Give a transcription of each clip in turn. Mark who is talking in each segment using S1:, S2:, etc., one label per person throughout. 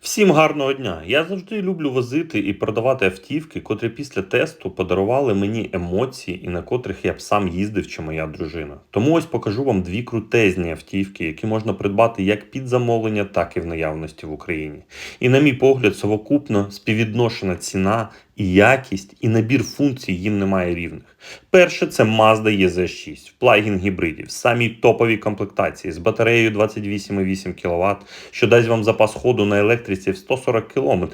S1: Всім гарного дня! Я завжди люблю возити і продавати автівки, котрі після тесту подарували мені емоції і на котрих я б сам їздив чи моя дружина. Тому ось покажу вам дві крутезні автівки, які можна придбати як під замовлення, так і в наявності в Україні. І на мій погляд, совокупно співвідношена ціна і якість, і набір функцій їм немає рівних. Перше це Mazda EZ6 в плагін гібридів, самій топовій комплектації з батареєю 28,8 кВт, що дасть вам запас ходу на електриці в 140 км,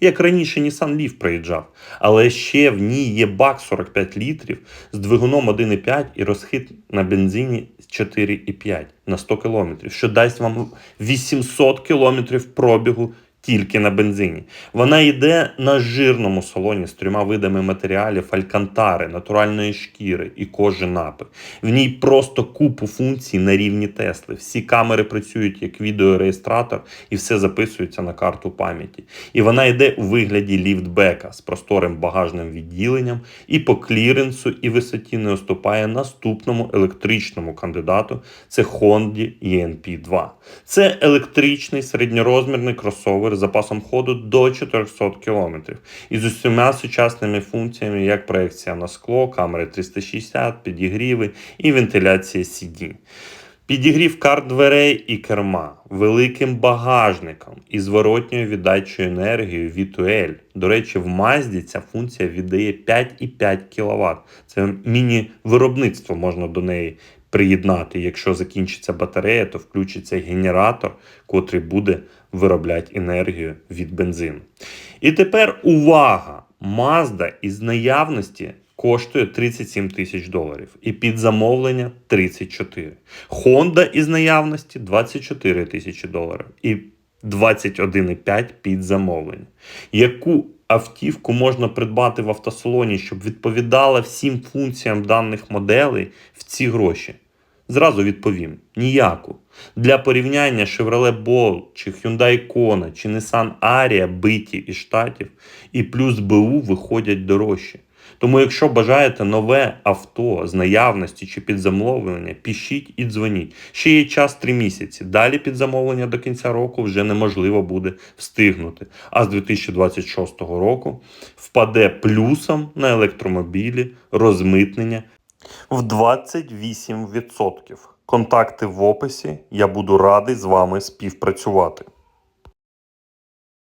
S1: як раніше Nissan Leaf проїжджав. Але ще в ній є бак 45 літрів з двигуном 1,5 і розхід на бензині 4,5 на 100 км, що дасть вам 800 км пробігу тільки на бензині. Вона йде на жирному салоні з трьома видами матеріалів алькантари, натуральної шкіри і кожи напи. В ній просто купу функцій на рівні Тесли. Всі камери працюють як відеореєстратор і все записується на карту пам'яті. І вона йде у вигляді ліфтбека з просторим багажним відділенням і по кліренсу і висоті не уступає наступному електричному кандидату. Це Honda ENP2. Це електричний середньорозмірний кросовер з запасом ходу до 400 км і з усіма сучасними функціями, як проекція на скло, камери 360, підігріви і вентиляція сидінь. Підігрів карт дверей і керма, великим багажником і зворотньою віддачою енергією V2L. До речі, в Mazda ця функція віддає 5,5 кВт. Це міні-виробництво можна до неї приєднати. Якщо закінчиться батарея, то включиться генератор, котрий буде виробляти енергію від бензину. І тепер увага! Mazda із наявності коштує 37 тисяч доларів і під замовлення 34. Honda із наявності 24 тисячі доларів і 21,5 під замовлення. Яку автівку можна придбати в автосалоні, щоб відповідала всім функціям даних моделей в ці гроші? Зразу відповім: ніяку. Для порівняння Chevrolet Bolt, чи Hyundai Kona, чи Nissan Ariya биті із штатів і плюс БУ виходять дорожче. Тому, якщо бажаєте нове авто з наявності чи під замовлення, пишіть і дзвоніть. Ще є час 3 місяці. Далі під замовлення до кінця року вже неможливо буде встигнути. А з 2026 року впаде плюсом на електромобілі розмитнення в 28%. Контакти в описі. Я буду радий з вами співпрацювати.